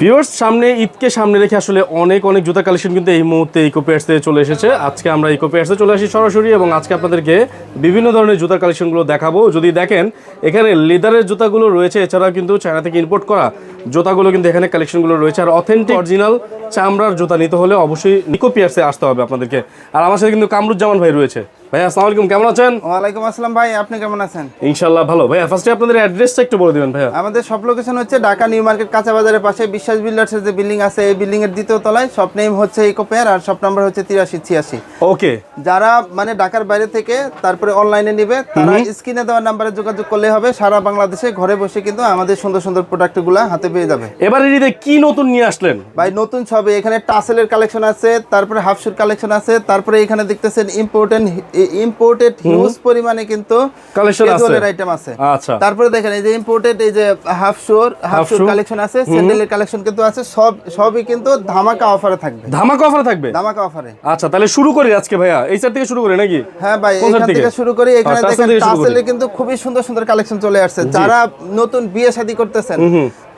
Viewers সামনে ঈদকে সামনে রেখে আসলে অনেক অনেক জুতা কালেকশন কিন্তু এই মুহূর্তে ইকো পেয়ার্সে চলে এসেছে। আজকে আমরা ইকো পেয়ার্সে চলে আসি সরাসরি এবং আজকে আপনাদেরকে বিভিন্ন ধরনের জুতার কালেকশনগুলো দেখাবো। যদি দেখেন, এখানে লেদারের জুতাগুলো রয়েছে, এছাড়াও কিন্তু চায়না থেকে ইম্পোর্ট করা জুতাগুলো কিন্তু এখানে কালেকশনগুলো রয়েছে। আর অথেন্টিক অরিজিনাল চামড়ার জুতা নিতে হলে অবশ্যই ইকো পেয়ার্সে আসতে হবে আপনাদেরকে। আর আমার সাথে কিন্তু কামরুজ্জামান ভাই রয়েছে। ভাই আসসালামু আলাইকুম কেমন আছেন? ওয়ালাইকুম আসসালাম ভাই আপনি কেমন আছেন? ইনশাল্লাহ ভালো। ভাইয়া ফার্স্টে আপনাদের অ্যাড্রেসটা একটু বলে দিবেন ভাইয়া। আমাদের সব লোকেশন হচ্ছে ঢাকা নিউ মার্কেট কাঁচা বাজারের পাশে বিশ্বাস বিল্ডার্সের যে বিল্ডিং আছে এই বিল্ডিং এর দ্বিতীয় তলায়। শপ নেম হচ্ছে ইকো পেয়ার আর শপ নাম্বার হচ্ছে তিরাশি ছিয়াশি। ওকে যারা মানে ঢাকার বাইরে থেকে তারপরে অনলাইনে নিবে তারা স্ক্রিনে দেওয়া নাম্বারে যোগাযোগ করলে হবে। সারা বাংলাদেশে ঘরে বসে কিন্তু আমাদের সুন্দর সুন্দর প্রোডাক্ট প্রোডাক্টগুলো হাতে পেয়ে যাবে। এবারে ঈদে কি নতুন নিয়ে আসলেন? ভাই নতুন ছবি। এখানে টাসেলের কালেকশন আছে তারপরে হাফশুর কালেকশন আছে তারপরে এখানে দেখতেছেন ইম্পোর্টেন্ট ইম্পোর্টেড হিউজ পরিমাণে কিন্তু আছে। আইটেম আছে। আচ্ছা। তারপরে দেখেন এই যে ইম্পোর্টেড এই যে হাফ শোর হাফ শোর কালেকশন আছে স্যান্ডেলের কালেকশন কিন্তু আছে সব সবই কিন্তু ধামাকা অফারে থাকবে। ধামাকা অফার থাকবে? ধামাকা অফারে আচ্ছা তাহলে শুরু করি আজকে ভাইয়া। এই সাইড থেকে শুরু করি নাকি? হ্যাঁ ভাই এখান থেকে? শুরু করি এখানে আচ্ছা, দেখেন। টাসেলে কিন্তু খুবই সুন্দর সুন্দর কালেকশন চলে আসছে। যারা নতুন বিয়ে শাদী করতেছেন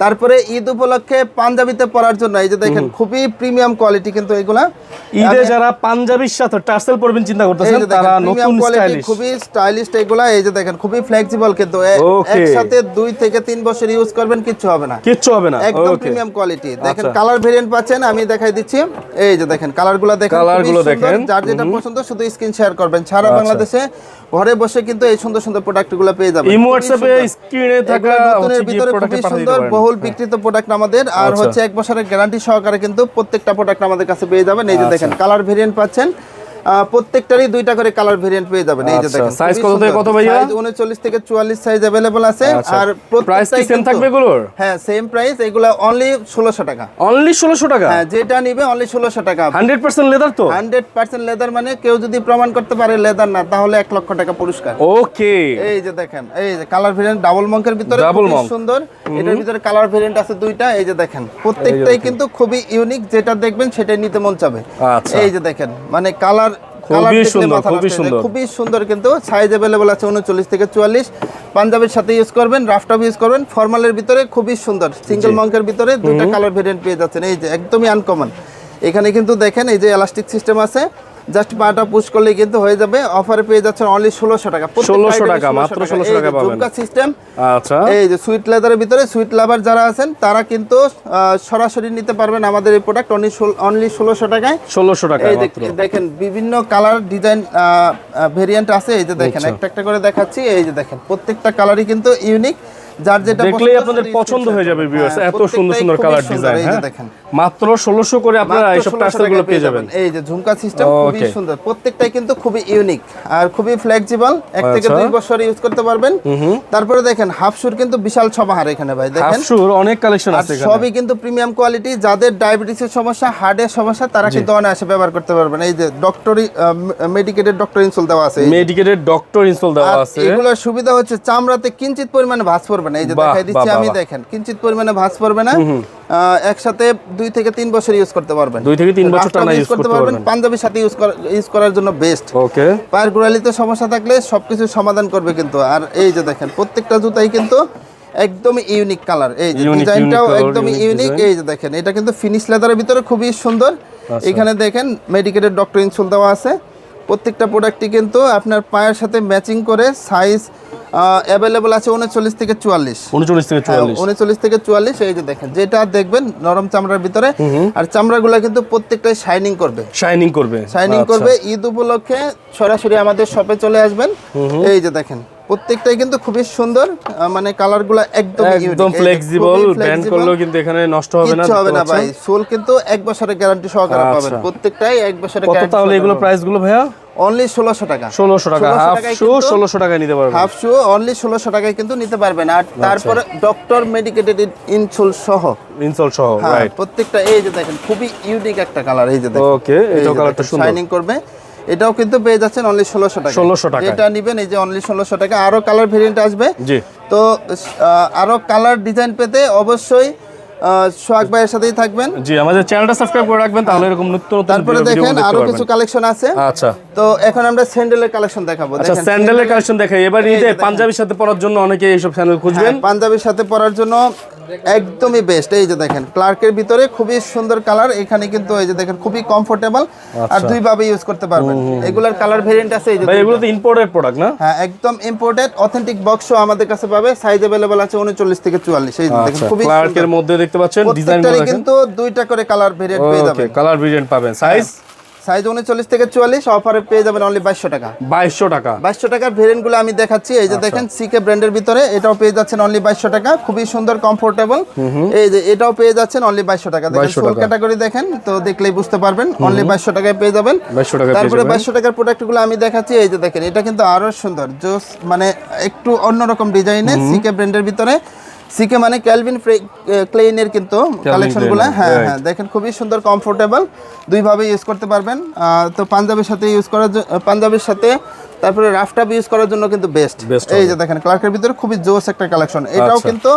তারপরে ঈদ উপলক্ষে পাঞ্জাবিতে পরার জন্য এই যে দেখেন খুবই প্রিমিয়াম কোয়ালিটি কিন্তু এগুলা। ঈদে যারা পাঞ্জাবির সাথে টার্সেল পরবেন চিন্তা করতেছেন তারা নতুন স্টাইলিশ খুবই স্টাইলিশ এগুলা এই যে দেখেন খুবই ফ্লেক্সিবল কিন্তু একসাথে দুই থেকে তিন বছর ইউজ করবেন কিচ্ছু হবে না। কিচ্ছু হবে না। একদম প্রিমিয়াম কোয়ালিটি দেখেন আচ্ছা। কালার ভেরিয়েন্ট পাচ্ছেন আমি দেখাই দিচ্ছি। এই যে দেখেন কালারগুলো দেখেন Colour খুবই গুলো দেখেন। যার যেটা পছন্দ শুধু স্ক্রিন শেয়ার করবেন। সারা আচ্ছা। বাংলাদেশে ঘরে বসে কিন্তু এই সুন্দর সুন্দর প্রোডাক্টগুলো পেয়ে যাবেন। ইমো হোয়াটসঅ্যাপে স্ক্রিনে থাকা নতুনের ভিতরে খুবই সুন্দর বহুল বিক্রিত প্রোডাক্ট আমাদের। আর আচ্ছা। হচ্ছে এক বছরের গ্যারান্টি সহকারে কিন্তু প্রত্যেকটা প্রোডাক্ট আমাদের কাছে পেয়ে যাবেন। এই যে আচ্ছা। দেখেন কালার ভেরিয়েন্ট পাচ্ছেন। প্রত্যেকটারই দুইটা করে কালার ভেরিয়েন্ট পেয়ে যাবেন এই যে আচ্ছা। দেখেন Size খুবই কত থেকে সুন্দর। কত ভাইয়া? Size 39 থেকে 44 সাইজ अवेलेबल আছে আচ্ছা। আর প্রাইস কি প্রত্যেকটাই সেম কিন্তু- থাকবে এগুলোর হ্যাঁ সেম প্রাইস এগুলা অনলি ষোলোশো টাকা অনলি ষোলোশো টাকা হ্যাঁ যেটা নিবে অনলি ষোলোশো টাকা হান্ড্রেড পার্সেন্ট লেদার তো হান্ড্রেড পার্সেন্ট লেদার মানে কেউ যদি প্রমাণ করতে পারে লেদার না তাহলে এক লক্ষ টাকা পুরস্কার ওকে এই যে দেখেন এই যে কালার ভেরিয়েন্ট ডাবল মঙ্কের ভিতরে Double খুবই monk। সুন্দর এটার ভিতরে কালার ভেরিয়েন্ট আছে দুইটা এই যে দেখেন প্রত্যেকটাই কিন্তু খুবই ইউনিক যেটা দেখবেন সেটাই নিতে মন চাবে আচ্ছা। এই যে দেখেন মানে কালার খুবই সুন্দর, খুবই সুন্দর। খুবই সুন্দর কিন্তু সাইজ অ্যাভেলেবল আছে উনচল্লিশ থেকে চুয়াল্লিশ। পাঞ্জাবের সাথে ইউজ করবেন রাফটপ ইউজ করবেন ফর্মালের ভিতরে খুবই সুন্দর। সিঙ্গেল মঙ্কের ভিতরে দুইটা কালার ভেরিয়েন্ট পেয়ে যাচ্ছেন। এই যে একদমই আনকমন এখানে কিন্তু দেখেন এই যে এলাস্টিক সিস্টেম আছে। জাস্ট পাটা পুশ করলে কিন্তু হয়ে যাবে। অফারে পেয়ে যাচ্ছেন অনলি ষোলোশো টাকা। 1600 টাকা, মাত্র 1600 টাকা পাবেন। সিস্টেম আচ্ছা। এই যে সুইট লেদারের ভিতরে সুইট লাভার যারা আছেন তারা কিন্তু সরাসরি নিতে পারবেন আমাদের এই প্রোডাক্ট অনলি অনলি ষোলোশো টাকায়। ষোলোশো টাকা এই দেখেন বিভিন্ন কালার ডিজাইন ভেরিয়েন্ট আছে। এই যে দেখেন আচ্ছা। একটা একটা করে দেখাচ্ছি। এই যে দেখেন প্রত্যেকটা কালারই কিন্তু ইউনিক যার যেটা দেখলেই আপনাদের পছন্দ হয়ে যাবে ভিউয়ার্স এত হ্যাঁ, সুন্দর সুন্দর কালার ডিজাইন হ্যাঁ? দেখেন। মাত্র ষোলোশো করে আপনারা 1600 গুলো টাকায় পেয়ে যাবেন। এই যে ঝুমকা সিস্টেম খুবই সুন্দর। প্রত্যেকটাই কিন্তু খুবই ইউনিক আর খুবই ফ্লেক্সিবল এক থেকে আচ্ছা। দুই বছর ইউজ করতে পারবেন। তারপরে দেখেন কিন্তু বিশাল সমাহার এখানে ভাই। দেখেন? হাফশুর অনেক কালেকশন আছে এখানে। সবই কিন্তু প্রিমিয়াম কোয়ালিটি যাদের ডায়াবেটিসের সমস্যা হার্টের সমস্যা তারা কিন্তু অনায়াসে ব্যবহার করতে পারবেন। এই যে ডক্টরি মেডিকেটেড ডক্টর ইনসুল দেওয়া আছে। মেডিকেটেড ডক্টর ইনস্টল দেওয়া আছে। এগুলোর সুবিধা হচ্ছে চামড়াতে কিঞ্চিত পরিমাণে ভাঁজ পড়বে না। এই যে দেখাই দিচ্ছি আমি দেখেন কিঞ্চিত পরিমাণে ভাঁজ পড়বে না। একসাথে দুই থেকে তিন বছর ইউজ করতে পারবেন। দুই থেকে তিন বছর টানা ইউজ করতে পারবেন পাঞ্জাবির সাথে ইউজ ইউজ করার জন্য বেস্ট ওকে। পায়ের গোড়ালিতে সমস্যা থাকলে সবকিছু সমাধান করবে কিন্তু। আর এই যে দেখেন প্রত্যেকটা জুতাই কিন্তু একদমই ইউনিক কালার এই যে ডিজাইনটাও একদমই ইউনিক এই যে দেখেন এটা কিন্তু ফিনিশ লেদারের ভিতরে খুবই সুন্দর। আচ্ছা। এখানে দেখেন মেডিকেটেড ডক্টর ইনসুল দেওয়া আছে। প্রত্যেকটা প্রোডাক্টই কিন্তু আপনার পায়ের সাথে ম্যাচিং করে সাইজ অ্যাভেলেবল আছে উনচল্লিশ থেকে চুয়াল্লিশ। উনচল্লিশ থেকে চুয়াল্লিশ। উনচল্লিশ থেকে চুয়াল্লিশ এই যে দেখেন যেটা দেখবেন নরম চামড়ার ভিতরে আর চামড়াগুলো কিন্তু প্রত্যেকটাই শাইনিং করবে। শাইনিং করবে। শাইনিং আচ্ছা। করবে ঈদ উপলক্ষে সরাসরি আমাদের শপে চলে আসবেন। এই যে দেখেন প্রত্যেকটাই কিন্তু খুবই সুন্দর মানে কালারগুলো একদম একদম ফ্লেক্সিবল ব্যান্ড করলেও কিন্তু এখানে নষ্ট হবে না হবে না ভাই সোল কিন্তু এক বছরের গ্যারান্টি সহকারে আচ্ছা। পাবেন প্রত্যেকটাই এক বছরের কত তাহলে এগুলো প্রাইসগুলো ভাইয়া? অনলি ষোলোশো টাকা। ষোলোশো টাকা হাফ শু কিন্তু- ষোলোশো টাকায় নিতে পারবেন। হাফ শু অনলি ষোলোশো টাকায় কিন্তু নিতে পারবেন। আর আচ্ছা। তারপরে ডক্টর মেডিকেটেড ইনসোল সহ। ইনসল সহ হ্যাঁ রাইট প্রত্যেকটা এই যে দেখেন খুবই ইউনিক একটা কালার এই যে দেখেন। ওকে এটাও কালারটা সুন্দর। শাইনিং করবে। এটাও কিন্তু পেয়ে যাচ্ছেন অনলি ষোলোশো টাকা 1600 টাকায়। এটা নিবেন এই যে অনলি ষোলোশো টাকা আরও কালার ভেরিয়েন্ট আসবে। জি। তো আহ, আরও কালার ডিজাইন পেতে অবশ্যই সোহাগ ভাইয়ের সাথেই থাকবেন। জি আমাদের চ্যানেলটা সাবস্ক্রাইব করে রাখবেন তাহলে এরকম নতুন তারপরে দেখেন আরও কিছু কালেকশন আছে। আচ্ছা। তো এখন আমরা স্যান্ডেলের কালেকশন দেখাবো। আচ্ছা স্যান্ডেলের কালেকশন দেখাই। এবার ঈদে পাঞ্জাবির সাথে পরার জন্য অনেকে এইসব স্যান্ডেল খুঁজবেন। পাঞ্জাবির সাথে পরার জন্য একদমই বেস্ট এই যে দেখেন ক্লার্কের ভিতরে খুবই সুন্দর কালার এখানে কিন্তু এই যে দেখেন খুবই কমফোর্টেবল আর দুই ভাবে ইউজ করতে পারবেন এগুলার কালার ভেরিয়েন্ট আছে এই যে ভাই এগুলো তো ইম্পোর্টেড প্রোডাক্ট না হ্যাঁ একদম ইম্পোর্টেড অথেন্টিক বক্সও আমাদের কাছে পাবে সাইজ अवेलेबल আছে উনচল্লিশ থেকে চুয়াল্লিশ এই যে দেখেন আচ্ছা খুবই ক্লার্কের মধ্যে দেখতে পাচ্ছেন ডিজাইন প্রত্যেকটারই কিন্তু দুইটা করে কালার ভেরিয়েন্ট পেয়ে ওকে যাবেন কালার ভেরিয়েন্ট পাবেন সাইজ সাইজ উনচল্লিশ থেকে চুয়াল্লিশ অফারে পেয়ে যাবেন অনলি বাইশশো টাকা। বাইশশো টাকা। বাইশশো টাকার ভেরিয়েন্টগুলো আমি দেখাচ্ছি। এই আচ্ছা। যে দেখেন সিকে ব্র্যান্ডের ভিতরে এটাও পেয়ে যাচ্ছেন অনলি বাইশশো টাকা। খুবই সুন্দর কমফোর্টেবল এই যে এটাও পেয়ে যাচ্ছেন অনলি বাইশশো টাকা। দেখেন 2200 ফুল ক্যাটাগরি দেখেন তো দেখলেই বুঝতে পারবেন অনলি বাইশশো টাকায় পেয়ে যাবেন। 2200 টাকায় পেয়ে তারপরে বাইশশো টাকার প্রোডাক্টগুলো আমি দেখাচ্ছি। এই যে দেখেন এটা কিন্তু আরও সুন্দর জোস মানে একটু অন্যরকম ডিজাইনে সিকে ব্র্যান্ডের ভিতরে। সিকে মানে ক্যালভিন ক্লেইনের কিন্তু কালেকশনগুলো হ্যাঁ হ্যাঁ দেখেন খুবই সুন্দর কমফোর্টেবল দুইভাবে ইউজ করতে পারবেন। আহ, তো পাঞ্জাবের সাথে ইউজ করার জন্য পাঞ্জাবের সাথে তারপরে রাফটাপ ইউজ করার জন্য কিন্তু বেস্ট এই যে দেখেন ক্লার্কের ভিতরে খুবই জোস একটা কালেকশন এটাও আচ্ছা। কিন্তু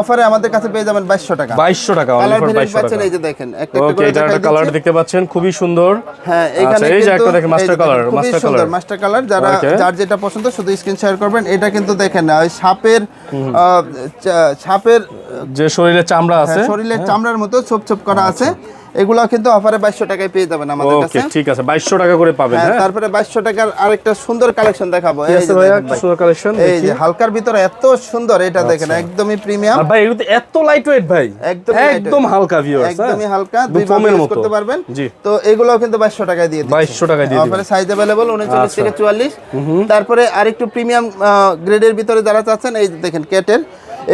অফারে আমাদের কাছে পেয়ে যাবেন 2200 টাকা। 2200 টাকা কালার ভেরিয়েন্ট পাচ্ছেন টাকা। এই যে দেখেন একটা একটা করে এটা একটা কালার দেখতে পাচ্ছেন খুবই সুন্দর। হ্যাঁ এখানে আচ্ছা, এই যে একটা দেখেন, মাস্টার কালার মাস্টার master সুন্দর মাস্টার কালার যারা. যার যেটা পছন্দ শুধু স্ক্রিন শেয়ার করবেন এটা কিন্তু দেখেন ওই সাপের সাপের যে শরীরে চামড়া আছে। শরীরে শরীরের চামড়ার মতো ছোপ ছোপ করা আছে। এগুলো কিন্তু অফারে বাইশশো টাকায় পেয়ে যাবেন আমাদের কাছে। ঠিক আছে বাইশশো টাকা করে পাবেন হ্যাঁ হ্যাঁ? তারপরে বাইশশো টাকার আরেকটা সুন্দর কালেকশন দেখাবো। সুন্দর কালেকশন এই যে হালকার ভিতরে এত সুন্দর এটা দেখেন একদমই প্রিমিয়াম ভাই এগুলো এত লাইট ওয়েট ভাই lightweight। একদম হালকা ভিউয়ার্স একদমই হালকা দুই ফোমের মতো। করতে পারবেন। জি। তো এগুলোও কিন্তু বাইশশো টাকায় দিয়ে দিচ্ছি। 2200 টাকায় দিয়ে। অফারে সাইজ অ্যাভেলেবল উনচল্লিশ আচ্ছা। থেকে চুয়াল্লিশ। তারপরে আরেকটু প্রিমিয়াম গ্রেডের ভিতরে যারা চাচ্ছেন এই যে দেখেন ক্যাটের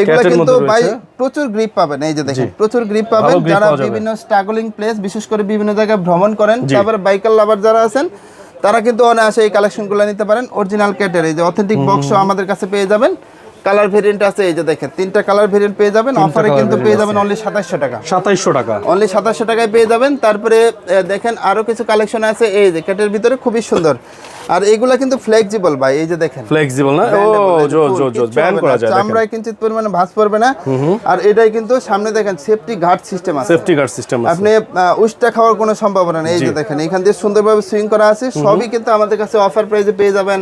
এগুলো কিন্তু ভাই প্রচুর গ্রিপ পাবেন। এই যে দেখেন প্রচুর গ্রিপ পাবেন। যারা বিভিন্ন স্ট্রাগলিং প্লেস বিশেষ করে বিভিন্ন জায়গায় ভ্রমণ করেন তারপরে বাইকার লাভার যারা আছেন তারা কিন্তু অনায়াসে এই কালেকশনগুলো নিতে পারেন। অরিজিনাল ক্যাটের এই যে অথেন্টিক বক্সও আমাদের কাছে পেয়ে যাবেন। কালার ভেরিয়েন্ট আছে এই যে দেখেন তিনটা কালার ভেরিয়েন্ট পেয়ে যাবেন অফারে কিন্তু পেয়ে যাবেন অনলি সাতাশশো টাকা। সাতাইশশো টাকা। অনলি সাতাশশো টাকায় পেয়ে যাবেন তারপরে দেখেন আরও কিছু কালেকশন আছে এই যে ক্যাটের ভিতরে খুবই সুন্দর। আর এগুলা কিন্তু ফ্লেক্সিবল ভাই এই যে দেখেন। ফ্লেক্সিবল না? ও জো জো জো ব্যান করা যায় চামড়ায় কিঞ্চিত পরিমাণে ভাঁজ পড়বে না। আর এটাই কিন্তু সামনে দেখেন সেফটি গার্ড সিস্টেম আছে। সেফটি গার্ড সিস্টেম আছে। আপনি উষ্টা খাওয়ার কোনো সম্ভাবনা নেই এই যে দেখেন এখান দিয়ে সুন্দরভাবে সুইং করা আছে। সবই কিন্তু আমাদের কাছে অফার প্রাইসে পেয়ে যাবেন।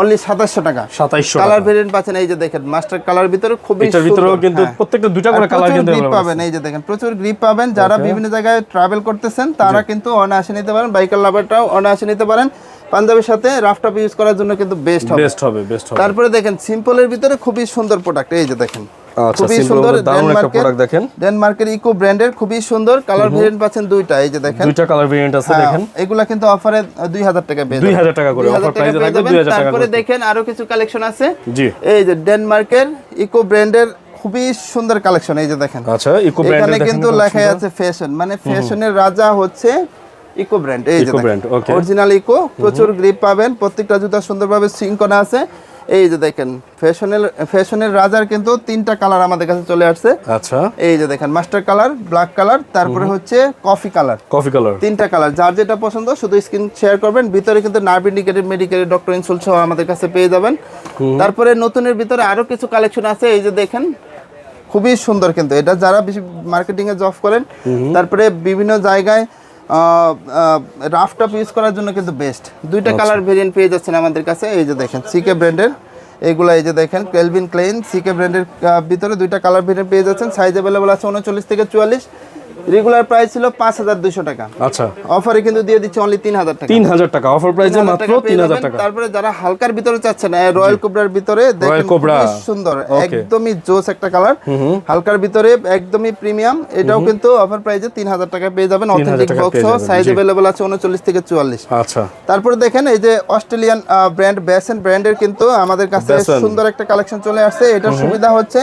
অনলি সাতাশশো টাকা। সাতাইশশো কালার ভেরিয়েন্ট পাচ্ছেন এই যে দেখেন মাস্টার কালার ভিতরে খুবই এটার ভিতরেও কিন্তু হ্যাঁ। প্রত্যেকটা দুইটা করে কালার প্রচুর কিন্তু গ্রিপ পাবেন এই যে দেখেন প্রচুর গ্রিপ পাবেন। যারা বিভিন্ন জায়গায় ট্রাভেল করতেছেন তারা কিন্তু অনায়াসে নিতে পারেন। বাইকার লাভারটাও অনায়াসে নিতে পারেন। পাঞ্জাবের সাথে রাফ টপ ইউজ করার জন্য কিন্তু বেস্ট হবে। বেস্ট হবে বেস্ট হবে। তারপরে দেখেন সিম্পলের ভিতরে খুবই সুন্দর প্রোডাক্ট এই যে দেখেন। খুবই সুন্দর ডেনমার্কের দেখেন। ডেনমার্কের ইকো ব্র্যান্ডের খুবই সুন্দর কালার ভেরিয়েন্ট পাচ্ছেন দুইটা এই যে দেখেন। দুইটা কালার ভেরিয়েন্ট আছে হ্যাঁ, দেখেন। এগুলা কিন্তু অফারে দুই হাজার টাকা পেয়ে 2000 টাকা করে, 2000 পেয়ে থাকবে 2000 টাকা তারপরে দেখেন আরও কিছু কালেকশন আছে। জি। এই যে ডেনমার্কের ইকো ব্র্যান্ডের খুবই সুন্দর কালেকশন এই যে দেখেন। আচ্ছা ইকো এখানে কিন্তু লেখাই আছে ফ্যাশন মানে ফ্যাশনের রাজা হচ্ছে ইকো ব্র্যান্ড এই যে অরিজিনাল ইকো প্রচুর গ্রিপ পাবেন প্রত্যেকটা জুতা সুন্দরভাবে সিং করা আছে। এই যে দেখেন ফ্যাশনের ফ্যাশনের রাজার কিন্তু তিনটা কালার আমাদের কাছে চলে আসছে। আচ্ছা। এই যে দেখেন মাস্টার কালার ব্ল্যাক কালার তারপরে হচ্ছে কফি কালার কফি কালার তিনটা কালার যার যেটা পছন্দ শুধু স্ক্রিন শেয়ার করবেন। ভিতরে কিন্তু nerve indicated medicated doctor insole সহ আমাদের কাছে পেয়ে যাবেন। তারপরে নতুনের ভিতরে আরও কিছু কালেকশন আছে এই যে দেখেন খুবই সুন্দর কিন্তু। এটা যারা বেশি মার্কেটিং এ জব করেন তারপরে বিভিন্ন জায়গায় রাফটপ ইউজ করার জন্য কিন্তু বেস্ট দুইটা কালার ভেরিয়েন্ট পেয়ে যাচ্ছেন আমাদের কাছে। এই যে দেখেন সিকে ব্র্যান্ডের এগুলো এই যে দেখেন কেলভিন ক্লেন সিকে ব্র্যান্ডের ভিতরে দুইটা কালার ভেরিয়েন্ট পেয়ে যাচ্ছেন। সাইজ অ্যাভেলেবল আছে উনচল্লিশ থেকে চুয়াল্লিশ। রেগুলার প্রাইস ছিল পাঁচ হাজার দুশো টাকা। আচ্ছা। অফারে কিন্তু দিয়ে দিচ্ছে অনলি তিন হাজার টাকা। তিন হাজার টাকা। অফার প্রাইসে মাত্র টাকা পেয়ে তিন হাজার যাবেন। টাকা। তারপরে যারা হালকার ভিতরে চাচ্ছেন রয়্যাল কোবরার ভিতরে দেখেন। খুবই সুন্দর একদমই জোস একটা কালার হালকার ভিতরে একদমই প্রিমিয়াম এটাও কিন্তু অফার প্রাইসে তিন হাজার টাকা পেয়ে যাবেন। অথেন্টিক বক্স যাবেন, সাইজ। অ্যাভেলেবল আছে উনচল্লিশ থেকে চুয়াল্লিশ। আচ্ছা। তারপরে দেখেন এই যে অস্ট্রেলিয়ান ব্র্যান্ড ব্যাসেন ব্র্যান্ডের কিন্তু আমাদের কাছে। সুন্দর একটা কালেকশন চলে আসছে। এটার সুবিধা হচ্ছে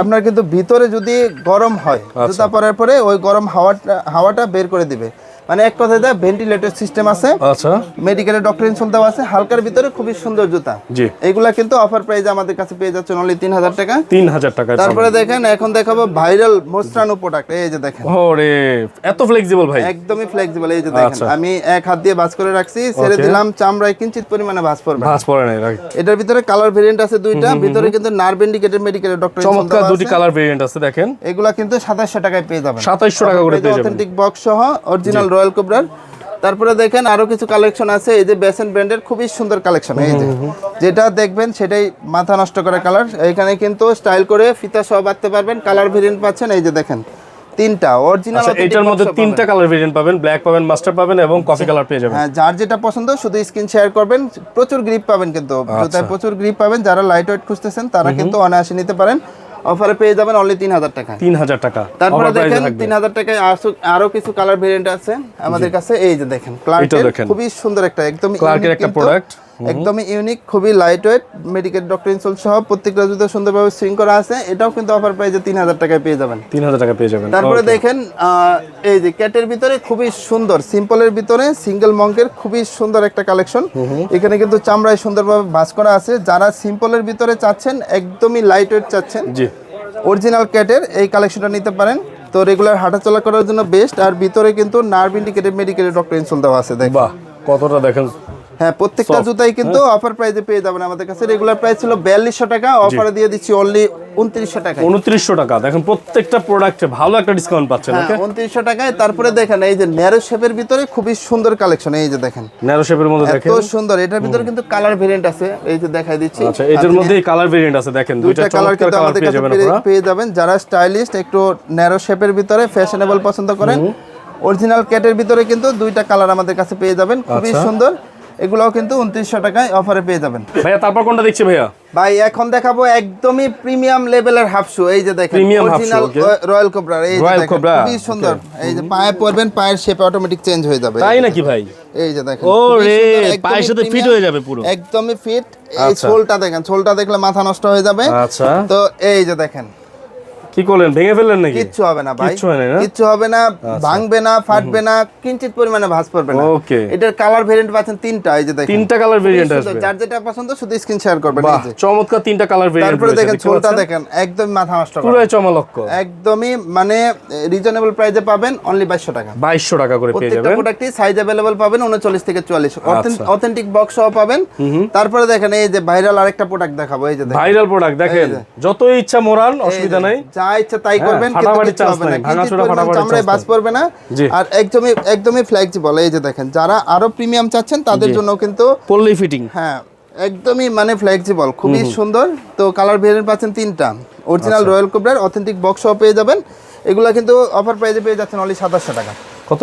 আপনার কিন্তু ভিতরে যদি গরম হয় আচ্ছা। জুতা পরার পরে ওই গরম হাওয়াটা হাওয়াটা বের করে দিবে। মানে এক কথায় দেয় ভেন্টিলেটর সিস্টেম আছে আচ্ছা। মেডিকেলের ডক্টর ইনসুল দেওয়া আছে হালকার ভিতরে খুবই সুন্দর জুতা। জি। এগুলা কিন্তু অফার প্রাইস আমাদের কাছে পেয়ে যাচ্ছেন অনলি তিন হাজার টাকা। তিন হাজার টাকায় তারপরে দেখেন এখন দেখাবো ভাইরাল মোস্ট্রানো প্রোডাক্ট এই যে দেখেন। ওরে এত ফ্লেক্সিবল ভাই। একদমই ফ্লেক্সিবল এই যে দেখেন। আচ্ছা। আমি এক হাত দিয়ে ভাঁজ করে রাখছি ছেড়ে দিলাম চামড়ায় কিঞ্চিত পরিমাণে ভাঁজ পড়বে। ভাঁজ পড়ে নাই রাইট এটার ভিতরে কালার ভেরিয়েন্ট আছে দুইটা ভিতরে কিন্তু নার্ভ ইন্ডিকেটেড মেডিকেলের ডক্টর চমৎকার দুটি কালার ভেরিয়েন্ট আছে দেখেন। এগুলা কিন্তু সাতাশশো টাকায় পেয়ে যাবেন। 2700 টাকা করে পেয়ে যাবেন। অথেন্টিক বক্স সহ অরিজিনাল রয়্যাল কোবরার। তারপরে দেখেন আরও কিছু কালেকশন আছে এই যে বেসেন ব্র্যান্ডের খুবই সুন্দর কালেকশন এই যে। যেটা দেখবেন সেটাই মাথা নষ্ট করে কালার। এখানে কিন্তু স্টাইল করে ফিতা সহ বাঁধতে পারবেন কালার ভেরিয়েন্ট পাচ্ছেন এই যে দেখেন। তিনটা অরিজিনাল আচ্ছা এইটার মধ্যে তিনটা কালার ভেরিয়েন্ট পাবেন ব্ল্যাক পাবেন মাস্টার পাবেন এবং কফি কালার পেয়ে যাবেন। হ্যাঁ যার যেটা পছন্দ শুধু স্ক্রিন শেয়ার করবেন প্রচুর গ্রিপ পাবেন কিন্তু। আচ্ছা। প্রচুর গ্রিপ পাবেন যারা লাইট ওয়েট খুঁজতেছেন তারা কিন্তু অনায়াসে নিতে পারেন। অফারে পেয়ে যাবেন অনলি তিন হাজার টাকা। তিন হাজার টাকা। তারপরে দেখেন তিন হাজার টাকায় আরো- আরও কিছু কালার ভেরিয়েন্ট আছে আমাদের কাছে। এই যে দেখেন ক্লার্কের খুবই সুন্দর একটা একদম ক্লার্কের একটা product। একদমই ইউনিক খুবই light weight medical doctor insole সহ প্রত্যেকটা জুতো সুন্দরভাবে সুইং করা আছে। এটাও কিন্তু অফার প্রাইসে তিন হাজার টাকায় পেয়ে যাবেন। তিন হাজার টাকা পেয়ে যাবেন। তারপরে দেখেন এই যে ক্যাটের ভিতরে খুবই সুন্দর সিম্পলের ভিতরে সিঙ্গেল মঙ্কের খুবই সুন্দর একটা কালেকশন এখানে কিন্তু চামড়ায় সুন্দরভাবে ভাঁজ করা আছে। যারা সিম্পলের ভিতরে চাচ্ছেন একদমই লাইট ওয়েট চাচ্ছেন জি। অরিজিনাল ক্যাটের এই কালেকশনটা নিতে পারেন। তো রেগুলার হাঁটাচলা করার জন্য বেস্ট আর ভিতরে কিন্তু নার্ভ ইন্ডিকেটেড মেডিকেলের ডক্টর ইনসোল দেওয়া আছে দেখেন। বাহ কতটা দেখেন হ্যাঁ প্রত্যেকটা জুতাই কিন্তু অফার প্রাইসে পেয়ে যাবেন আমাদের কাছে। রেগুলার প্রাইস ছিল বিয়াল্লিশশো টাকা অফারে দিয়ে দিচ্ছি অনলি উনত্রিশশো টাকা উনত্রিশশো টাকা। দেখেন প্রত্যেকটা প্রোডাক্টে ভালো একটা ডিসকাউন্ট পাচ্ছেন হ্যাঁ উনত্রিশশো টাকায়। তারপরে দেখেন এই যে ন্যারো শেপের ভিতরে খুবই সুন্দর কালেকশন এই যে দেখেন। ন্যারো শেপের মধ্যে দেখেন। এত সুন্দর। এটার ভিতরে কিন্তু কালার ভেরিয়েন্ট আছে এই যে দেখাই দিচ্ছি। আচ্ছা এটার মধ্যে কালার ভেরিয়েন্ট আছে দেখেন দুইটা কালার কিন্তু আমাদের কাছে পেয়ে- যাবেন। যারা স্টাইলিস্ট একটু ন্যারো শেপের ভিতরে ফ্যাশনেবল পছন্দ করেন অরিজিনাল ক্যাটের ভিতরে কিন্তু দুইটা কালার আমাদের কাছে পেয়ে যাবেন। খুবই আচ্ছা। সুন্দর। এগুলোও কিন্তু উনত্রিশশো টাকায় অফারে পেয়ে যাবেন। ভাইয়া তারপর কোনটা দেখছি ভাইয়া? ভাই এখন দেখাবো একদমই প্রিমিয়াম লেভেলের হাফ শু এই যে দেখেন অরিজিনাল রয়্যাল কোবরা এই যে দেখেন খুবই সুন্দর। এই যে পায়ে পরবেন পায়ের শেপ অটোমেটিক চেঞ্জ হয়ে যাবে। তাই নাকি ভাই? এই যে দেখেন ও রে, পায়ের সাথে ফিট হয়ে যাবে পুরো। একদমই ফিট এই আচ্ছা। সোলটা দেখেন সোলটা দেখলে মাথা নষ্ট হয়ে যাবে। আচ্ছা। তো এই যে দেখেন কি করলেন? ভেঙে ফেললেন নাকি? কিচ্ছু হবে না ভাই। কিচ্ছু হয় না? কিচ্ছু হবে না ভাঙবে না ফাটবে না কিঞ্চিত পরিমাণে ভাঁজ পড়বে না। ওকে। এটার কালার ভেরিয়েন্ট পাচ্ছেন তিনটা এই যে দেখেন। তিনটা কালার ভেরিয়েন্ট আসবে। যার যেটা পছন্দ শুধু স্ক্রিন শেয়ার করবেন এই বাহ যে। চমৎকার তিনটা কালার ভেরিয়েন্ট তারপরে দেখেন ছোলটা দেখেন একদম মাথা নষ্ট পুরো চমলক্ষ একদমই মানে রিজনেবল প্রাইসে পাবেন অনলি বাইশশো টাকা। বাইশশো টাকা করে পেয়ে প্রত্যেকটা যাবেন। প্রোডাক্টই সাইজ অ্যাভেলেবল পাবেন উনচল্লিশ থেকে চুয়াল্লিশ। আচ্ছা। অথেন্টিক বক্স সহ পাবেন। তারপরে দেখেন এই যে ভাইরাল আরেকটা প্রোডাক্ট দেখাবো এই যে ভাইরাল প্রোডাক্ট দেখেন। যতই ইচ্ছা মোরান অসুবিধা নাই। যা ইচ্ছা তাই হ্যাঁ, করবেন কিন্তু হবে না। চামড়ায় বাজ পড়বে না। আর একদমই একদমই ফ্লেক্সিবল এই যে দেখেন যারা আরও প্রিমিয়াম চাচ্ছেন তাদের জন্য কিন্তু পল্লি ফিটিং হ্যাঁ একদমই মানে ফ্লেক্সিবল খুবই সুন্দর। তো কালার ভেরিয়েন্ট পাচ্ছেন তিনটা। অরিজিনাল। রয়্যাল কোবরার অথেন্টিক বক্স সহ পেয়ে যাবেন। এগুলা কিন্তু অফার প্রাইজে পেয়ে যাচ্ছেন অনলি সাতাশশো টাকা। কত?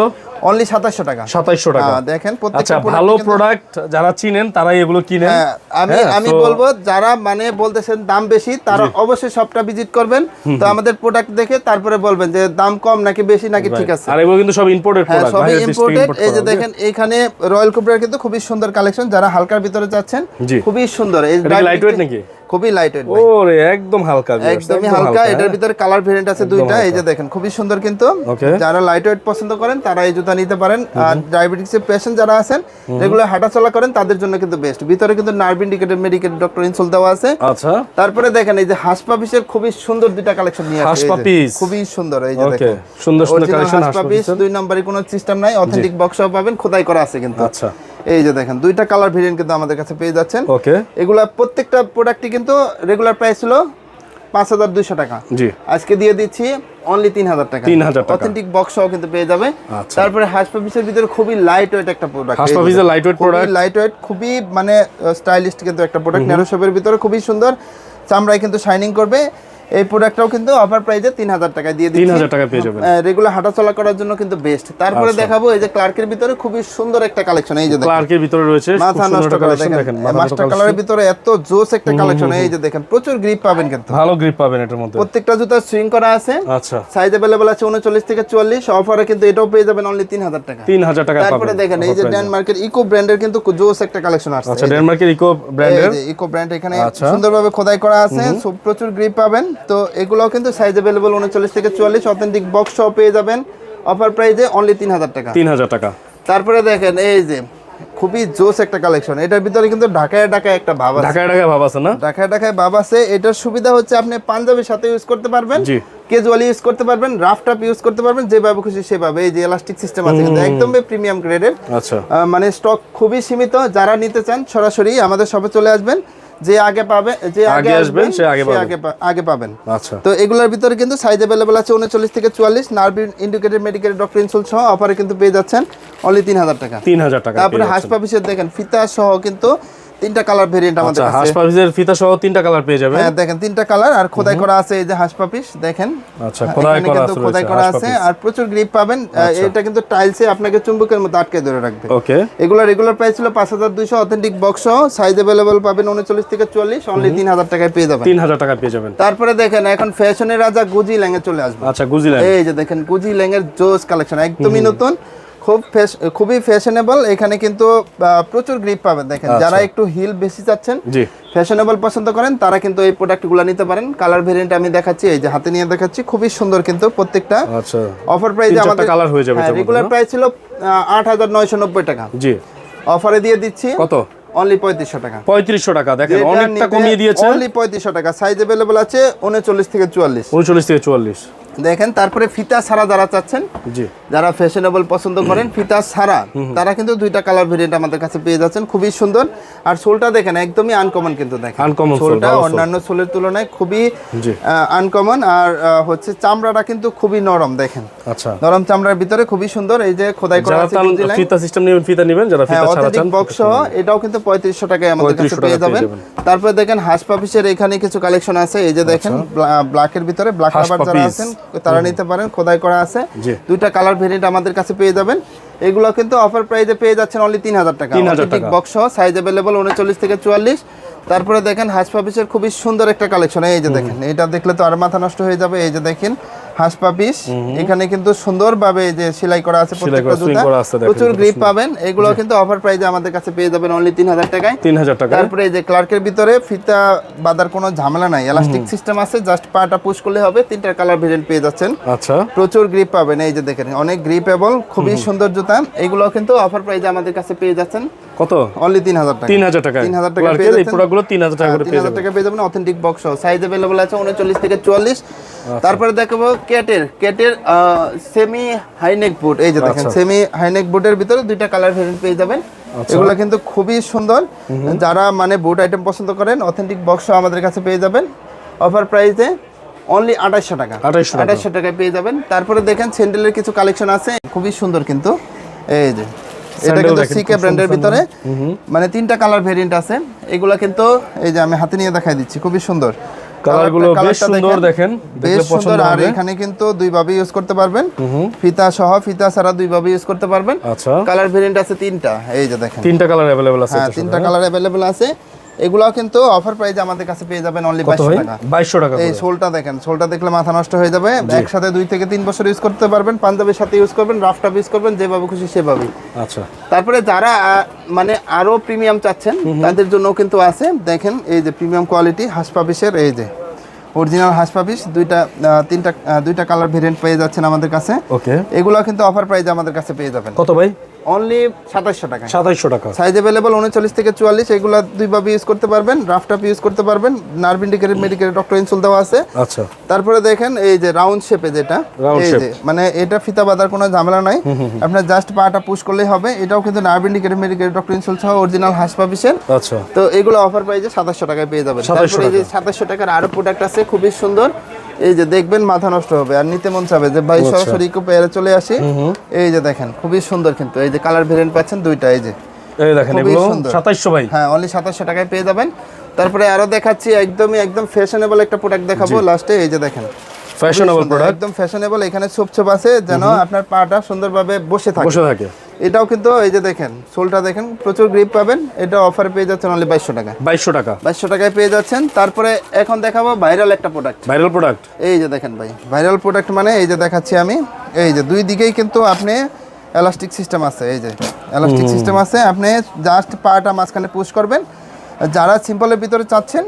অনলি সাতাশশো টাকা। সাতাইশশো টাকা। হ্যাঁ, দেখেন প্রত্যেকটা আচ্ছা ভালো প্রোডাক্ট যারা চিনেন তারাই এগুলো কিনেন। হ্যাঁ, আমি হ্যাঁ, আমি বলব যারা মানে বলতেছেন দাম বেশি তারা অবশ্যই সবটা ভিজিট করবেন। তো আমাদের প্রোডাক্ট দেখে তারপরে বলবেন যে দাম কম নাকি বেশি নাকি ঠিক আছে। আর এগুলো কিন্তু সব ইম্পোর্টেড প্রোডাক্ট সবই থেকে ইম্পোর্টেড এই যে দেখেন এখানে রয়্যাল কোবরার কিন্তু খুবই সুন্দর কালেকশন যারা হালকার ভিতরে যাচ্ছেন খুবই সুন্দর। এই lightweight নাকি? খুবই লাইট ওয়েট ওরে একদম হালকা একদমই হালকা। এটার হ্যাঁ। ভিতরে কালার ভেরিয়েন্ট আছে দুইটা এই যে দেখেন খুবই সুন্দর কিন্তু. যারা লাইট ওয়েট পছন্দ করেন তারা এই জুতা নিতে পারেন। আর ডায়াবেটিক্স এর পেশেন্ট যারা আছেন রেগুলার হাঁটাচলা করেন তাদের জন্য কিন্তু বেস্ট ভিতরে কিন্তু nerve indicated medical doctor insole দেওয়া আছে। আচ্ছা। তারপরে দেখেন এই যে হাসপাপিসের খুবই সুন্দর দুইটা কালেকশন নিয়ে আসছে। হাসপাপিস। খুবই সুন্দর এই যে দেখেন। সুন্দর সুন্দর কালেকশন হাসপাপিস দুই নম্বরে কোনো সিস্টেম নাই। অথেন্টিক বক্সও পাবেন খোদাই করা আছে কিন্তু। আচ্ছা। এই যে দেখেন দুইটা কালার ভেরিয়েন্ট কিন্তু আমাদের কাছে পেয়ে যাচ্ছেন। ওকে এগুলা প্রত্যেকটা প্রোডাক্টই কিন্তু রেগুলার প্রাইস ছিল পাঁচ হাজার দুইশো টাকা। জি। আজকে দিয়ে দিচ্ছি অনলি তিন হাজার টাকা। 3,000 টাকা। অথেন্টিক বক্স সহ কিন্তু পেয়ে যাবে। আচ্ছা। তারপরে হাসপাপিসের ভিতরে খুবই লাইট ওয়েট একটা প্রোডাক্ট হাসপাপিসের lightweight product। লাইট ওয়েট খুবই মানে স্টাইলিস্ট কিন্তু একটা প্রোডাক্ট ন্যারো শেপের ভিতরে খুবই সুন্দর। চামড়ায় কিন্তু শাইনিং করবে। এই প্রোডাক্টটাও কিন্তু অফার প্রাইসে তিন হাজার টাকা দিয়ে তিন দিচ্ছি। হাজার টাকা পেয়ে যাবেন। রেগুলার হাঁটাচলা করার জন্য কিন্তু বেস্ট তারপরে আচ্ছা। দেখাবো এই যে ক্লার্কের ভিতরে খুবই সুন্দর একটা কালেকশন এই যে দেখেন। ক্লার্কের ভিতরে রয়েছে মাথা নষ্ট করে দেখেন। মাস্টার কালারের ভিতরে এত জোস একটা কালেকশন এই যে দেখেন প্রচুর গ্রিপ পাবেন কিন্তু। ভালো গ্রিপ পাবেন এটার মধ্যে। প্রত্যেকটা জুতা সুইং করা আছে। আচ্ছা। সাইজ অ্যাভেলেবল আছে উনচল্লিশ থেকে চুয়াল্লিশ অফারে কিন্তু এটাও পেয়ে যাবেন অনলি তিন হাজার টাকা। তিন হাজার টাকা তারপরে দেখেন এই যে ডেনমার্কের ইকো ব্র্যান্ডের কিন্তু জোস একটা কালেকশন আসছে। আচ্ছা ডেনমার্কের ইকো ব্র্যান্ডের ইকো ব্র্যান্ড এখানে আচ্ছা। সুন্দরভাবে খোদাই করা আছে সব প্রচুর গ্রিপ পাবেন। তো এগুলোও কিন্তু সাইজ অ্যাভেলেবল উনচল্লিশ থেকে চুয়াল্লিশ অথেন্টিক বক্স সহ পেয়ে যাবেন। অফার প্রাইজে অনলি তিন হাজার টাকা। তিন হাজার টাকা। তারপরে দেখেন এই যে খুবই জোস একটা কালেকশন এটার ভিতরে কিন্তু ঢাকায় ঢাকায় একটা ভাব আছে। ঢাকায় ঢাকায় ভাব আছে না? ঢাকায় ঢাকায় ভাব আছে। এটার সুবিধা হচ্ছে আপনি পাঞ্জাবির সাথে ইউজ করতে পারবেন জি। ক্যাজুয়ালি ইউজ করতে পারবেন রাফ টাপ ইউজ করতে পারবেন যেভাবে খুশি সেভাবে। এই যে এলাস্টিক সিস্টেম আছে কিন্তু একদমই প্রিমিয়াম গ্রেডের আচ্ছা। মানে স্টক খুবই সীমিত। যারা নিতে চান সরাসরি আমাদের শপে চলে আসবেন। যে আগে পাবে যে আগে আসবেন, সে আগে পাবেন। আগে আগে পাবেন। আচ্ছা। তো এগুলোর ভিতরে কিন্তু সাইজ अवेलेबल আছে উনচল্লিশ থেকে চুয়াল্লিশ। Nerve indicated medical doctor insole সহ অফারে কিন্তু পেয়ে যাচ্ছেন অনলি তিন হাজার টাকা। তিন হাজার টাকা তারপরে হাঁস পাপিসের দেখেন ফিতা সহ কিন্তু তিনটা কালার ভেরিয়েন্ট আমাদের আচ্ছা হাঁস কাছে পাপিসের ফিতা সহ তিনটা কালার পেয়ে যাবেন। হ্যাঁ দেখেন তিনটা কালার আর খোদাই করা আছে এই যে হাঁস পাপিস দেখেন। আচ্ছা খোদাই করা আছে খোদাই করা আছে আর প্রচুর গ্রিপ পাবেন। এটা কিন্তু টাইলসে আপনাকে চুম্বকের মতো আটকে ধরে রাখবে। ওকে। এগুলো রেগুলার প্রাইস ছিল পাঁচ হাজার দুইশো অথেন্টিক বক্স সাইজ অ্যাভেলেবল পাবেন উনচল্লিশ থেকে চুয়াল্লিশ অনলি তিন হাজার টাকায় পেয়ে যাবেন। তিন হাজার টাকা পেয়ে যাবেন। তারপরে দেখেন এখন ফ্যাশনের রাজা গুজি ল্যাঙ্গে চলে আসবে। আচ্ছা বুঝলেন এই যে দেখেন গুজি ল্যাঙ্গের জোস কালেকশন একদমই নতুন। খুব খুবই ফ্যাশনেবল এখানে কিন্তু প্রচুর গ্রিপ পাবেন দেখেন। যারা একটু হিল বেশি চাচ্ছেন জি। ফ্যাশনেবল পছন্দ করেন তারা কিন্তু এই প্রোডাক্টগুলো নিতে পারেন। কালার ভেরিয়েন্ট আমি দেখাচ্ছি এই যে হাতে নিয়ে দেখাচ্ছি খুবই সুন্দর কিন্তু প্রত্যেকটা। আচ্ছা। অফার প্রাইসে আমাদের colour হয়ে যাবে রেগুলার প্রাইস ছিল আট হাজার নয়শো নব্বই টাকা। জি। অফারে দিয়ে দিচ্ছি কত? অনলি পঁয়ত্রিশশো টাকা। পঁয়ত্রিশশো টাকা দেখেন অনেকটা কমিয়ে দিয়েছে। অনলি পঁয়ত্রিশশো টাকা। সাইজ অ্যাভেলেবল আছে উনচল্লিশ থেকে চুয়াল্লিশ। উনচল্লিশ থেকে চুয়াল্লিশ। দেখেন তারপরে ফিতা ছাড়া যারা চাচ্ছেন যারা ফ্যাশনেবল পছন্দ করেন ফিতা ছাড়া তারা কিন্তু দুইটা কালার ভেরিয়েন্ট আমাদের কাছে পেয়ে যাচ্ছেন খুবই সুন্দর। আর সোলটা দেখেন একদমই আনকমন কিন্তু দেখেন। সোলটা অন্যান্য সোলের তুলনায় খুবই আনকমন আর হচ্ছে চামড়াটা কিন্তু খুবই নরম দেখেন। আচ্ছা। নরম চামড়ার ভিতরে খুবই সুন্দর এই যে খোদাই করা আছে ফিতা সিস্টেম নেবেন ফিতা নেবেন যারা হ্যাঁ ফিতা ছাড়া অথেন্টিক চান বক্স এটাও কিন্তু পঁয়ত্রিশশো টাকায় আমাদের কাছে পেয়ে যাবেন। তারপরে দেখেন হাঁস পাপিসের এখানে কিছু কালেকশন আছে এই যে দেখেন ব্ল্যাকের ভিতরে ব্ল্যাক রাবার যারা আছেন তারা নিতে পারেন খোদাই করা আছে। দুইটা কালার ভেরিয়েন্ট আমাদের কাছে পেয়ে যাবেন। এগুলো কিন্তু অফার প্রাইসে পেয়ে যাচ্ছেন অনলি তিন হাজার টাকা 3000 টাকা। বক্স সহ সাইজ অ্যাভেলেবল উনচল্লিশ থেকে চুয়াল্লিশ। তারপরে দেখেন হাসপাবিসের খুবই সুন্দর একটা কালেকশন এই যে দেখেন এটা দেখলে তো আর মাথা নষ্ট হয়ে যাবে। এই যে দেখেন হাঁস পাপিস। এখানে কিন্তু সুন্দরভাবে যে সেলাই করা আছে প্রত্যেকটা জুতা প্রচুর গ্রিপ পাবেন। এগুলো কিন্তু অফার প্রাইসে আমাদের কাছে পেয়ে যাবেন অনলি তিন হাজার টাকায়। তিন হাজার টাকা তারপরে এই যে ক্লার্কের ভিতরে ফিতা বাঁধার কোনো ঝামেলা নাই। এলাস্টিক সিস্টেম আছে জাস্ট পাটা পুশ করলে হবে তিনটা কালার ভেরিয়েন্ট পেয়ে যাচ্ছেন। আচ্ছা। প্রচুর গ্রিপ পাবেন এই যে দেখেন অনেক গ্রিপেবল খুবই সুন্দর জুতা। এগুলো কিন্তু অফার প্রাইসে আমাদের কাছে পেয়ে যাচ্ছেন। কত? অনলি তিন হাজার টাকা তিন হাজার টাকা তিন হাজার টাকা ক্লার্কের পেয়ে এই প্রোডাক্টগুলো তিন হাজার টাকা করে পেয়ে টাকা পেয়ে যাবেন। অথেন্টিক বক্স সাইজ অ্যাভেলেবল আছে উনচল্লিশ থেকে চুয়াল্লিশ। তারপরে দেখাবো ক্যাটের ক্যাটের সেমি হাইনেক বুট এই যে দেখেন আচ্ছা। সেমি হাইনেক বুটের ভিতরে দুইটা কালার ভেরিয়েন্ট পেয়ে যাবেন। এগুলো কিন্তু খুবই সুন্দর। যারা মানে বুট আইটেম পছন্দ করেন অথেন্টিক বক্স আমাদের কাছে পেয়ে যাবেন। অফার প্রাইসে অনলি আঠাশশো টাকা। 2800 টাকা। আঠাশশো টাকায় পেয়ে যাবেন। তারপরে দেখেন স্যান্ডেলের কিছু কালেকশন আছে। খুবই সুন্দর কিন্তু। এই যে এটা কিন্তু দেখেন, সিকে ব্র্যান্ডের ভিতরে। মানে তিনটা কালার ভেরিয়েন্ট আছে। এগুলা কিন্তু এই যে আমি হাতে নিয়ে দেখাই দিচ্ছি খুবই সুন্দর। কালারগুলো বেশ সুন্দর দেখেন বেশ সুন্দর আর এখানে কিন্তু দুই ভাবে ইউজ করতে পারবেন। ফিতা সহ ফিতা ছাড়া দুই ভাবে ইউজ করতে পারবেন। আচ্ছা। কালার ভেরিয়েন্ট আছে তিনটা এই যে দেখেন। তিনটা কালার অ্যাভেলেবল আছে হ্যাঁ তিনটা কালার অ্যাভেলেবল আছে। এগুলাও কিন্তু অফার প্রাইসে আমাদের কাছে পেয়ে যাবেন অনলি বাইশশো টাকা। বাইশশো টাকা এই সোলটা দেখেন সোলটা দেখলে মাথা নষ্ট হয়ে যাবে। একসাথে দুই থেকে তিন বছর ইউজ করতে পারবেন পাঞ্জাবের সাথে ইউজ করবেন রাফটাপ ইউজ করবেন যেভাবে খুশি সেভাবেই। আচ্ছা। তারপরে যারা মানে আরও প্রিমিয়াম চাচ্ছেন তাদের জন্য কিন্তু আছে। দেখেন এই যে প্রিমিয়াম কোয়ালিটি হাসপাপিসের এই যে অরিজিনাল হাসপাপিস দুইটা তিনটা দুইটা কালার ভেরিয়েন্ট পেয়ে যাচ্ছেন আমাদের কাছে। ওকে। এগুলো কিন্তু অফার প্রাইজে আমাদের কাছে পেয়ে যাবেন। কত ভাই? অনলি সাতাশশো টাকা সাতাইশশো টাকা। সাইজ অ্যাভেলেবল উনচল্লিশ থেকে চুয়াল্লিশ এগুলো দুইভাবে ইউজ করতে পারবেন রাফটাপ ইউজ করতে পারবেন nerve indicated medicated doctor insole দেওয়া আছে। আচ্ছা। তারপরে দেখেন এই যে রাউন্ড শেপে যেটা এই যে মানে এটা ফিতা বাঁধার কোনো ঝামেলা নাই। আপনার জাস্ট পাটা পুশ করলেই হবে। এটাও কিন্তু nerve indicated medicated doctor insole সহ অরিজিনাল হাসপাপিসের আচ্ছা। তো এগুলো অফার প্রাইসে সাতাশশো টাকায় পেয়ে যাবেন। তারপরে এই যে সাতাশশো টাকার আরও প্রোডাক্ট আছে খুবই সুন্দর। এই যে দেখবেন মাথা নষ্ট হবে আর নিতে মন চাবে যে ভাই আচ্ছা। সরাসরি ইকো পেয়ারে চলে আসি। এই যে দেখেন খুবই সুন্দর কিন্তু এই যে কালার ভেরিয়েন্ট পাচ্ছেন দুইটা এই যে। এই দেখেন এগুলো সুন্দর। সাতাইশশো ভাই। হ্যাঁ অনলি সাতাশশো টাকায় পেয়ে যাবেন। তারপরে আরও দেখাচ্ছি একদমই একদম ফ্যাশনেবল একটা প্রোডাক্ট দেখাবো লাস্টে এই যে দেখেন। ফ্যাশনেবল প্রোডাক্ট একদম ফ্যাশনেবল এখানে ছোপ ছোপ আছে যেন আপনার পাটা সুন্দরভাবে বসে থাকে। বসে থাকে। এটাও কিন্তু এই যে দেখেন সোলটা দেখেন প্রচুর গ্রিপ পাবেন। এটা অফারে পেয়ে যাচ্ছেন অনলি বাইশশো টাকা। বাইশশো টাকা। বাইশশো টাকায় পেয়ে যাচ্ছেন। তারপরে এখন দেখাবো ভাইরাল একটা প্রোডাক্ট ভাইরাল প্রোডাক্ট এই যে দেখেন ভাই ভাইরাল প্রোডাক্ট মানে এই যে দেখাচ্ছি আমি। এই যে দুই দিকেই কিন্তু আপনি এলাস্টিক সিস্টেম আছে এই যে এলাস্টিক সিস্টেম আছে। আপনি জাস্ট পাটা মাঝখানে পুশ করবেন। যারা সিম্পলের ভিতরে চাচ্ছেন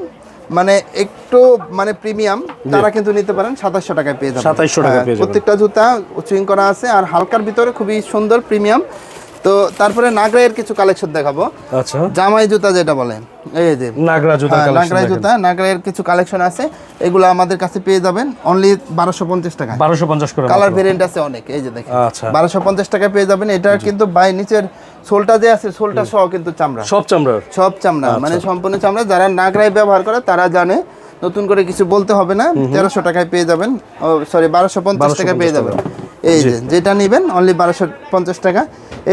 মানে একটু মানে প্রিমিয়াম তারা কিন্তু নিতে পারেন সাতাশশো টাকায় পেয়ে যাবেন। সাতাশশো হ্যাঁ, পেয়ে যাবেন। প্রত্যেকটা জুতা চুইং করা আছে আর হালকার ভিতরে খুবই সুন্দর প্রিমিয়াম। তো তারপরে নাগরাইয়ের কিছু কালেকশন দেখাবো। আচ্ছা। জামাই জুতা যেটা বলে এই যে নাগরা জুতা হ্যাঁ, কালেকশন নাগরাই জুতা নাগরাইয়ের কিছু কালেকশন আছে এগুলো আমাদের কাছে পেয়ে যাবেন অনলি বারোশো পঞ্চাশ টাকা বারোশো পঞ্চাশ করে কালার ভেরিয়েন্ট আছে অনেক এই যে দেখেন। আচ্ছা। বারোশো পঞ্চাশ টাকা পেয়ে যাবেন এটা কিন্তু বাই নিচের সোলটা যে আছে সোলটা সহ কিন্তু চামড়া। সব চামড়ার? সব চামড়া আচ্ছা। মানে সম্পূর্ণ চামড়া। যারা নাগরাই ব্যবহার করে তারা জানে নতুন করে কিছু বলতে হবে না তেরোশো টাকায় পেয়ে যাবেন সরি বারোশো পঞ্চাশ টাকা পেয়ে যাবেন। এই যে যেটা নেবেন অনলি বারোশো পঞ্চাশ টাকা।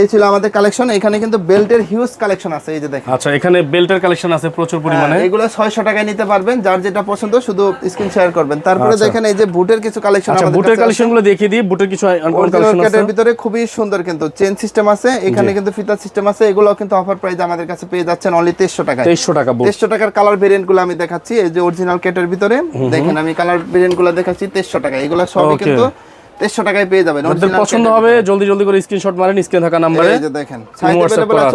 এই ছিল আমাদের কালেকশন এখানে কিন্তু বেল্টের হিউজ কালেকশন আছে এই যে দেখেন। আচ্ছা এখানে বেল্টের কালেকশন আছে প্রচুর পরিমাণে। হ্যাঁ, এগুলো ছয়শো টাকায় নিতে পারবেন যার যেটা পছন্দ শুধু স্ক্রিন শেয়ার করবেন। তারপরে দেখেন এই যে বুটের কিছু কালেকশন আচ্ছা বুটের কালেকশনগুলো দেখিয়ে দিই। বুটের কিছু কালেকশন আছে। ভিতরে খুবই সুন্দর কিন্তু চেন সিস্টেম আছে এখানে কিন্তু ফিতার সিস্টেম আছে এগুলো কিন্তু অফার প্রাইস আমাদের কাছে পেয়ে যাচ্ছেন অনলি তেইশশো টাকায়। তেইশশো টাকা তেইশশো টাকার কালার ভেরিয়েন্টগুলো আমি দেখাচ্ছি এই যে অরিজিনাল কেটের ভিতরে। দেখেন আমি কালার ভেরিয়েন্টগুলো দেখাচ্ছি তেইশশো টাকা এগুলো সবই কিন্তু দেড়শো টাকায় পেয়ে যাবেন। পছন্দ হবে জলদি জলদি করে স্ক্রিনশট মারেন থাকা নাম্বারে দেখেন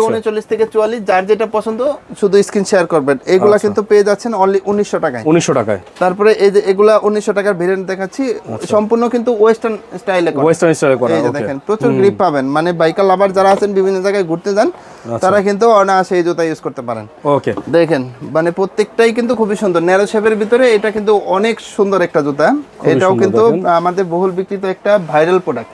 উনচল্লিশ থেকে চুয়াল্লিশ যার যেটা পছন্দ শুধু স্ক্রিন শেয়ার করবেন। এগুলা আচ্ছা। কিন্তু পেয়ে যাচ্ছেন অনলি উনিশশো টাকায়। উনিশশো টাকায়। তারপরে এই যে এগুলা উনিশশো টাকার ভেরিয়েন্ট দেখাচ্ছি আচ্ছা। সম্পূর্ণ কিন্তু ওয়েস্টার্ন স্টাইলে ওয়েস্টার্ন স্টাইলে করা দেখেন প্রচুর গ্রিপ পাবেন। মানে বাইকার লাভার যারা আছেন বিভিন্ন জায়গায় ঘুরতে যান আচ্ছা। তারা কিন্তু অনায়াসে এই জুতা ইউজ করতে পারেন। ওকে দেখেন মানে প্রত্যেকটাই কিন্তু খুবই সুন্দর। ন্যারো শেপের ভিতরে এটা কিন্তু অনেক সুন্দর একটা জুতা। এটাও কিন্তু আমাদের বহুল বিক্রিত একটা ভাইরাল প্রোডাক্ট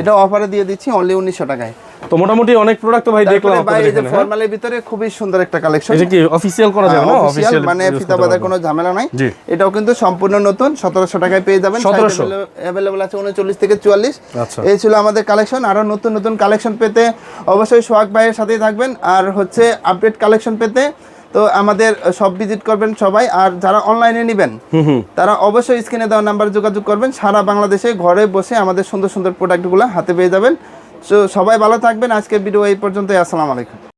এটা অফারে দিয়ে দিচ্ছি অনলি উনিশশো টাকায়। তো মোটামুটি অনেক প্রোডাক্ট তো ভাই দেখলাম ভাই এই যে হ্যাঁ? ফর্মালের ভিতরে খুবই সুন্দর একটা কালেকশন এটা কি অফিসিয়াল করা যাবে না? অফিসিয়াল অফিসিয়াল মানে ফিতা বাঁধার কোনো ঝামেলা নাই। এটাও কিন্তু সম্পূর্ণ নতুন সতেরোশো টাকায় পেয়ে যাবেন 1700 অ্যাভেলেবল আছে উনচল্লিশ থেকে চুয়াল্লিশ। আচ্ছা। এই ছিল আমাদের কালেকশন আরও নতুন নতুন কালেকশন পেতে অবশ্যই সোহাগ ভাইয়ের সাথেই থাকবেন। আর হচ্ছে আপডেট কালেকশন পেতে তো আমাদের সব ভিজিট করবেন সবাই। আর যারা অনলাইনে নেবেন তারা অবশ্যই স্ক্রিনে দেওয়া নাম্বার যোগাযোগ করবেন। সারা বাংলাদেশে ঘরে বসে আমাদের সুন্দর সুন্দর প্রোডাক্টগুলো হাতে পেয়ে যাবেন। তো সবাই ভালো থাকবেন। আজকের ভিডিও এই পর্যন্তই। আসসালামু আলাইকুম।